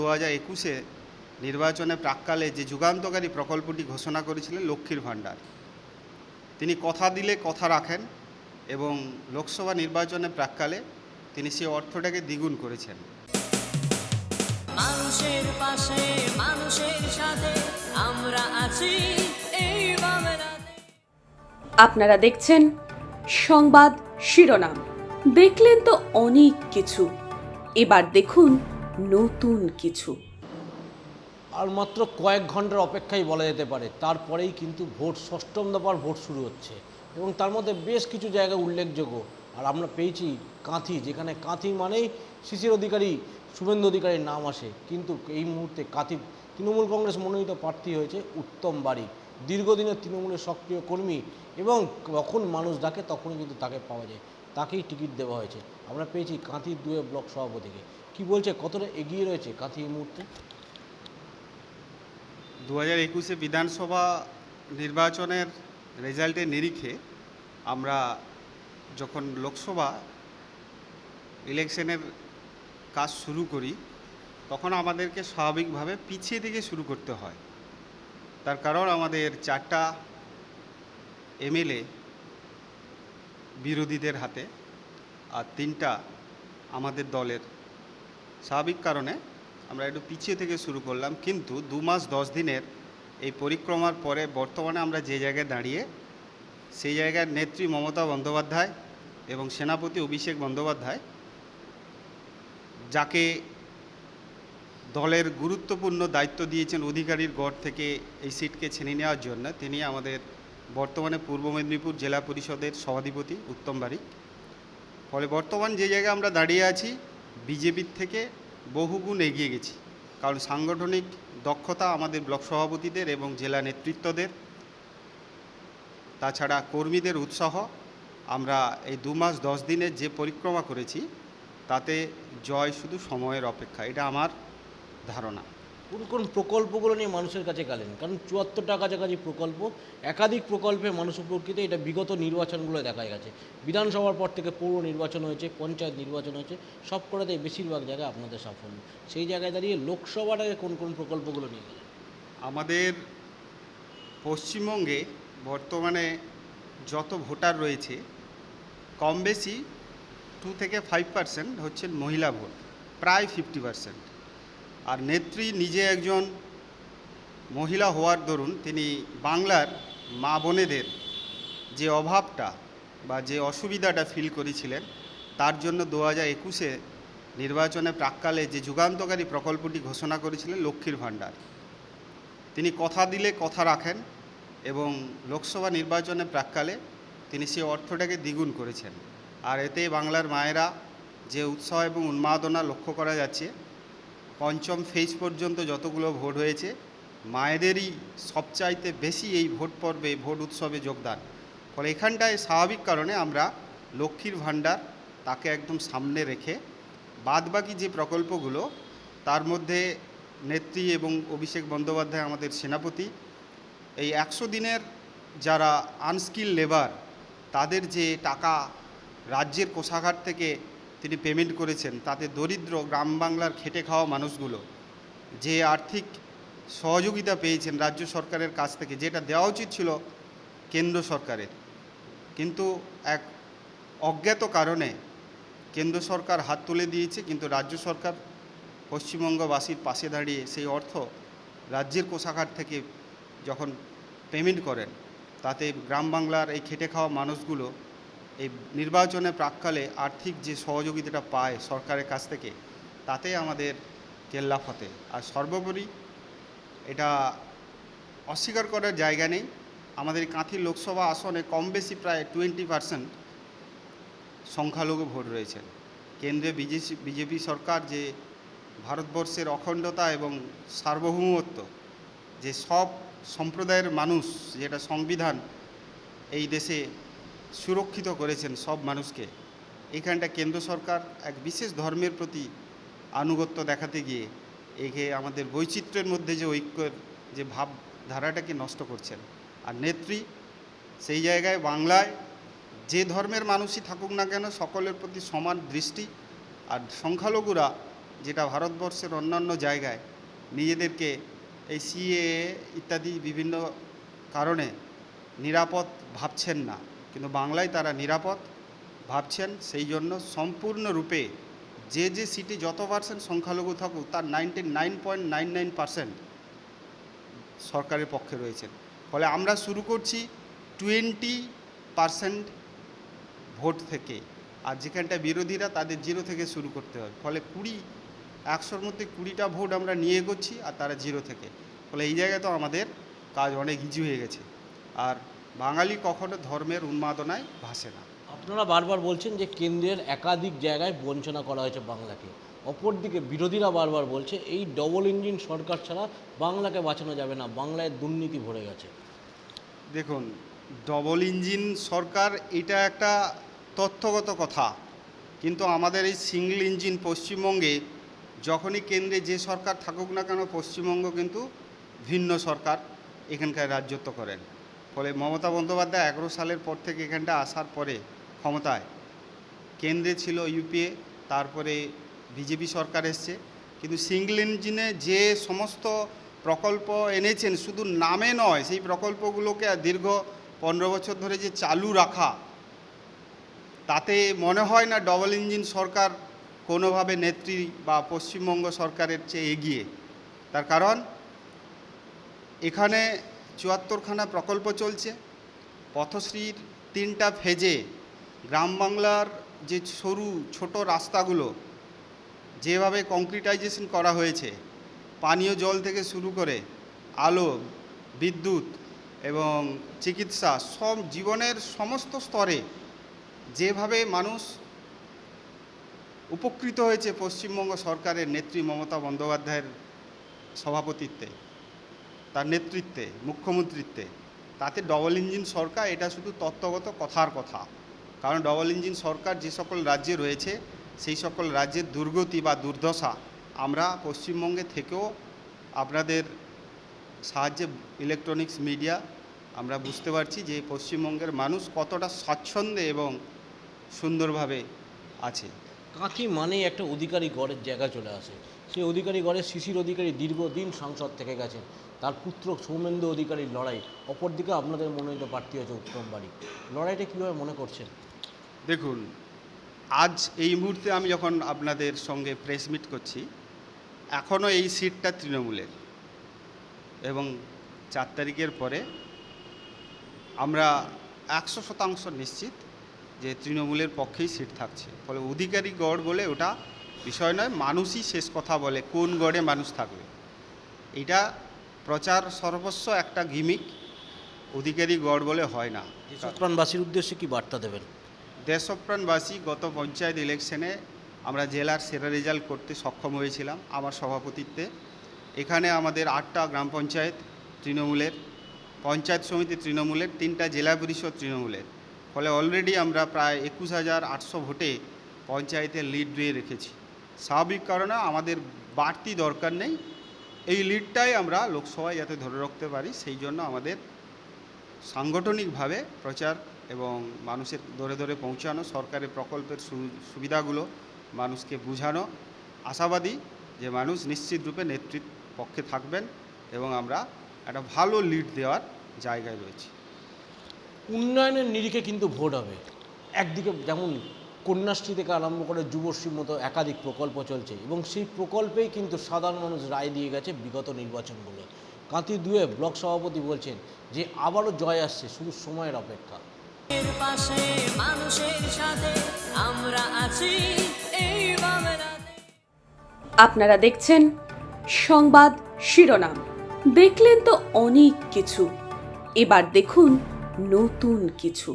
দু হাজার একুশে নির্বাচনে প্রাককালে যে যুগান্তকারী প্রকল্পটি ঘোষণা করেছিলেন লক্ষ্মীর ভাণ্ডার তিনি কথা দিলে কথা রাখেন এবং লোকসভা নির্বাচনে প্রাককালে তিনি সেই অর্থটাকে দ্বিগুণ করেছেন। মানুষের পাশে মানুষের সাথে আমরা আছি এই আপনারা দেখছেন সংবাদ শিরোনাম। দেখলেন তো অনেক কিছু। এবার দেখুন নতুন কিছু। আর মাত্র কয়েক ঘণ্টার অপেক্ষাই বলা যেতে পারে। তারপরেই কিন্তু ভোট, ষষ্ঠম দফার ভোট শুরু হচ্ছে এবং তার মধ্যে বেশ কিছু জায়গা উল্লেখযোগ্য। আর আমরা পেয়েছি কাঁথি, যেখানে কাঁথি মানেই শিশির অধিকারী, শুভেন্দু অধিকারীর নাম আসে। কিন্তু এই মুহূর্তে কাঁথি তৃণমূল কংগ্রেস মনোনীত প্রার্থী হয়েছে উত্তম বাড়ি দীর্ঘদিনের তৃণমূলের সক্রিয় কর্মী এবং যখন মানুষ ডাকে তখনই কিন্তু তাকে পাওয়া যায়। তাকেই টিকিট দেওয়া হয়েছে। আমরা পেয়েছি কাঁথি দুয়ে ব্লক সভাপতিকে। কি বলছে? কতটা এগিয়ে রয়েছে কাঁথি এই মুহূর্তে? দু হাজার একুশে বিধানসভা নির্বাচনের রেজাল্টের নিরিখে আমরা যখন লোকসভা ইলেকশনের কাজ শুরু করি, তখন আমাদেরকে স্বাভাবিকভাবে পিছিয়ে থেকে শুরু করতে হয়। তার কারণ আমাদের চারটা এমএলএ বিরোধীদের হাতে আর তিনটা আমাদের দলের। স্বাভাবিক কারণে আমরা একটু পিছিয়ে থেকে শুরু করলাম, কিন্তু দু মাস দশ দিনের এই পরিক্রমার পরে বর্তমানে আমরা যে জায়গায় দাঁড়িয়ে সেই জায়গার নেত্রী মমতা বন্দ্যোপাধ্যায় এবং সেনাপতি অভিষেক বন্দ্যোপাধ্যায় যাকে দলের গুরুত্বপূর্ণ দায়িত্ব দিয়েছেন অধিকারীর গড় থেকে এই সিটকে ছেনে নেওয়ার জন্য। তিনি আমাদের বর্তমানে পূর্ব মেদিনীপুর জেলা পরিষদের সভাধিপতি উত্তম বারিক। ফলে বর্তমান যে জায়গায় আমরা দাঁড়িয়ে আছি, বিজেপির থেকে বহুগুণ এগিয়ে গেছি। কারণ সাংগঠনিক দক্ষতা আমাদের ব্লক সভাপতিদের এবং জেলা নেতৃত্বদের। তাছাড়া কর্মীদের উৎসাহ। আমরা এই দু মাস দশ দিনের যে পরিক্রমা করেছি, তাতে জয় শুধু সময়ের অপেক্ষা। এটা আমার ধারণা। কোন কোন প্রকল্পগুলো নিয়ে মানুষের কাছে গেলেন কারণ চুয়াত্তরটা কাছাকাছি প্রকল্প একাধিক প্রকল্পে মানুষ উপকৃত এটা বিগত নির্বাচনগুলো দেখা গেছে। বিধানসভার পর থেকে পৌর নির্বাচন হয়েছে পঞ্চায়েত নির্বাচন হয়েছে সব কটাতে বেশিরভাগ জায়গায় আপনাদের সাফল্য। সেই জায়গায় দাঁড়িয়ে লোকসভাটাকে কোন কোন প্রকল্পগুলো নিয়ে গেলেন? আমাদের পশ্চিমবঙ্গে বর্তমানে যত ভোটার রয়েছে কম বেশি টু থেকে ফাইভ পার্সেন্ট হচ্ছেন মহিলা ভোট প্রায় ফিফটি পার্সেন্ট আর নেত্রী নিজে একজন মহিলা হওয়ার দরুন তিনি বাংলার মা বোনেদের যে অভাবটা বা যে অসুবিধাটা ফিল করেছিলেন, তার জন্য দু হাজার একুশে নির্বাচনে প্রাককালে যে যুগান্তকারী প্রকল্পটি ঘোষণা করেছিলেন লক্ষ্মীর ভাণ্ডার। তিনি কথা দিলে কথা রাখেন এবং লোকসভা নির্বাচনে প্রাককালে তিনি সেই অর্থটাকে দ্বিগুণ করেছেন। আর এতে বাংলার মায়েরা যে উৎসাহ এবং উন্মাদনা লক্ষ্য করা যাচ্ছে পঞ্চম ফেজ পর্যন্ত যতগুলো ভোট হয়েছে, মায়েদেরই সবচাইতে বেশি এই ভোট পর্বে ভোট উৎসবে যোগদান। ফলে এখানটায় স্বাভাবিক কারণে আমরা লক্ষ্মীর ভাণ্ডার তাকে একদম সামনে রেখে বাদবাকি যে প্রকল্পগুলো, তার মধ্যে নেত্রী এবং অভিষেক বন্দ্যোপাধ্যায় আমাদের সেনাপতি, এই একশো দিনের যারা আনস্কিল লেবার, তাদের যে টাকা রাজ্যের কোষাঘাট থেকে তিনি পেমেন্ট করেছেন, তাতে দরিদ্র গ্রাম বাংলার খেটে খাওয়া মানুষগুলো যে আর্থিক সহযোগিতা পেয়েছেন রাজ্য সরকারের কাছ থেকে, যেটা দেওয়া উচিত ছিল কেন্দ্র সরকারের। কিন্তু এক অজ্ঞাত কারণে কেন্দ্র সরকার হাত তুলে দিয়েছে, কিন্তু রাজ্য সরকার পশ্চিমবঙ্গবাসীর পাশে দাঁড়িয়ে সেই অর্থ রাজ্যের কোষাঘাট থেকে যখন পেমেন্ট করেন, তাতে গ্রাম বাংলার এই খেটে খাওয়া মানুষগুলো এই নির্বাচনে প্রাককালে আর্থিক যে সহযোগিতাটা পায় সরকারের কাছ থেকে, তাতে আমাদের কেল্লা ফতে আর সর্বোপরি এটা অস্বীকার করার জায়গা নেই। আমাদের কাঁথি লোকসভা আসনে কম বেশি প্রায় টোয়েন্টি পার্সেন্ট সংখ্যালঘু ভোট রয়েছে। কেন্দ্রে বিজেপি সরকার যে ভারতবর্ষের অখণ্ডতা এবং সার্বভৌমত্ব, যে সব সম্প্রদায়ের মানুষ, যেটা সংবিধান এই দেশে সুরক্ষিত করেছেন সব মানুষকে। এখানটা কেন্দ্র সরকার এক বিশেষ ধর্মের প্রতি আনুগত্য দেখাতে গিয়ে একে আমাদের বৈচিত্র্যের মধ্যে যে ঐক্যের যে ভাবধারাটাকে নষ্ট করছেন। আর নেত্রী সেই জায়গায় বাংলায় যে ধর্মের মানুষই থাকুক না কেন সকলের প্রতি সমান দৃষ্টি আর সংখ্যালঘুরা যেটা ভারতবর্ষের অন্যান্য জায়গায় নিজেদেরকে এই সিএ ইত্যাদি বিভিন্ন কারণে নিরাপদ ভাবছেন না। কিন্তু বাংলায় তারা নিরাপদ ভাবছেন, সেই জন্য সম্পূর্ণরূপে যে যে সিটে যত পার্সেন্ট সংখ্যালঘু থাকুক, তার ninety nine point nine nine percent সরকারের পক্ষে রয়েছেন। ফলে আমরা শুরু করছি টোয়েন্টি পার্সেন্ট ভোট থেকে, আর যেখানটা বিরোধীরা তাদের জিরো থেকে শুরু করতে হয়। ফলে কুড়ি, একশোর মধ্যে কুড়িটা ভোট আমরা নিয়ে এগোচ্ছি, আর তারা জিরো থেকে। ফলে এই জায়গায় তো আমাদের কাজ অনেক ইজি হয়ে গেছে। আর বাঙালি কখনো ধর্মের উন্মাদনায় ভাসে না। আপনারা বারবার বলছেন যে কেন্দ্রের একাধিক জায়গায় বঞ্চনা করা হয়েছে বাংলাকে। অপরদিকে বিরোধীরা বারবার বলছে এই ডবল ইঞ্জিন সরকার ছাড়া বাংলাকে বাঁচানো যাবে না বাংলায় দুর্নীতি ভরে গেছে। দেখুন ডবল ইঞ্জিন সরকার এটা একটা তথ্যগত কথা। কিন্তু আমাদের এই সিঙ্গল ইঞ্জিন পশ্চিমবঙ্গে যখনই কেন্দ্রে যে সরকার থাকুক না কেন পশ্চিমবঙ্গ কিন্তু ভিন্ন সরকার এখানকার রাজ্যত্ব করেন। ফলে মমতা বন্দ্যোপাধ্যায় এগারো সালের পর থেকে এখানটা আসার পরে ক্ষমতায়। কেন্দ্রে ছিল ইউপিএ, তারপরে বিজেপি সরকার এসছে। কিন্তু সিঙ্গল ইঞ্জিনে যে সমস্ত প্রকল্প এনেছেন, শুধু নামে নয়, সেই প্রকল্পগুলোকে দীর্ঘ পনেরো বছর ধরে যে চালু রাখা, তাতে মনে হয় না ডবল ইঞ্জিন সরকার কোনোভাবে নেত্রী বা পশ্চিমবঙ্গ সরকারের চেয়ে এগিয়ে। তার কারণ, এখানে চুয়াত্তরখানা প্রকল্প চলছে। পথশ্রীর তিনটা ফেজে গ্রাম বাংলার যে সরু ছোট রাস্তাগুলো, যেভাবে কংক্রিটাইজেশন করা হয়েছে, পানীয় জল থেকে শুরু করে আলো, বিদ্যুৎ এবং চিকিৎসা, সব জীবনের সমস্ত স্তরে যেভাবে মানুষ উপকৃত হয়েছে পশ্চিমবঙ্গ সরকারের নেত্রী মমতা বন্দ্যোপাধ্যায়ের সভাপতিত্বে। তার নেতৃত্বে, মুখ্যমন্ত্রীত্বে। তাতে ডবল ইঞ্জিন সরকার, এটা শুধু তত্ত্বগত কথার কথা। কারণ ডবল ইঞ্জিন সরকার যে সকল রাজ্যে রয়েছে, সেই সকল রাজ্যের দুর্গতি বা দুর্দশা আমরা পশ্চিমবঙ্গে থেকেও আপনাদের সাহায্যে ইলেকট্রনিক্স মিডিয়া আমরা বুঝতে পারছি যে পশ্চিমবঙ্গের মানুষ কতটা স্বাচ্ছন্দ্যে এবং সুন্দরভাবে আছে। কাঁথি মানেই একটা অধিকারী গড়ের জায়গা চলে আসে। সেই অধিকারী গড়ের শিশির অধিকারী দীর্ঘদিন সংসদ থেকে গেছেন। তার পুত্র সৌমেন্দু অধিকারীর লড়াই। অপরদিকে আপনাদের মনোনীত প্রার্থী হয়েছে উত্তম বাড়ি লড়াইটা কীভাবে মনে করছেন? দেখুন, আজ এই মুহূর্তে আমি যখন আপনাদের সঙ্গে প্রেস মিট করছি, এখনও এই সিটটা তৃণমূলের। এবং চার তারিখের পরে আমরা একশো শতাংশ নিশ্চিত যে তৃণমূলের পক্ষেই সিট থাকছে। ফলে অধিকারী গড় বলে ওটা বিষয় নয়, মানুষই শেষ কথা বলে কোন গড়ে মানুষ থাকবে। এটা প্রচার সর্বস্ব একটা গিমিক অধিকারী গড় বলে হয় না। দেশপ্রাণবাসীর উদ্দেশ্যে কি বার্তা দেবেন? দেশপ্রাণবাসী গত পঞ্চায়েত ইলেকশনে আমরা জেলার সেরা রেজাল্ট করতে সক্ষম হয়েছিলাম আমার সভাপতিত্বে। এখানে আমাদের আটটা গ্রাম পঞ্চায়েত তৃণমূলের পঞ্চায়েত সমিতি তৃণমূলের তিনটা জেলা পরিষদ তৃণমূলের। ফলে অলরেডি আমরা প্রায় একুশ হাজার আটশো ভোটে পঞ্চায়েতের লিড দিয়ে রেখেছি। স্বাভাবিক কারণে আমাদের বাড়তি দরকার নেই এই লিডটাই আমরা লোকসভায় যাতে ধরে রাখতে পারি, সেই জন্য আমাদের সাংগঠনিকভাবে প্রচার এবং মানুষের ধরে ধরে পৌঁছানো, সরকারের প্রকল্পের সুবিধাগুলো মানুষকে বোঝানো, আশাবাদী যে মানুষ নিশ্চিত রূপে নেতৃত্ব পক্ষে থাকবেন এবং আমরা একটা ভালো লিড দেওয়ার জায়গায় রয়েছি। উন্নয়নের নিরিখে কিন্তু ভোট হবে। একদিকে যেমন কন্যাশ্রী থেকে আরম্ভ করে যুবশ্রীর মতো একাধিক প্রকল্প চলছে এবং সেই প্রকল্পেই কিন্তু সাধারণ মানুষ রায় দিয়ে গেছে বিগত নির্বাচনগুলো। কাঁতি দুয়ে ব্লক সভাপতি বলছেন যে আবারও জয় আসছে শুধু সময়ের অপেক্ষা। পাশে মানুষের সাথে আমরা আছি এই আপনারা দেখছেন সংবাদ শিরোনাম। দেখলেন তো অনেক কিছু। এবার দেখুন নতুন কিছু।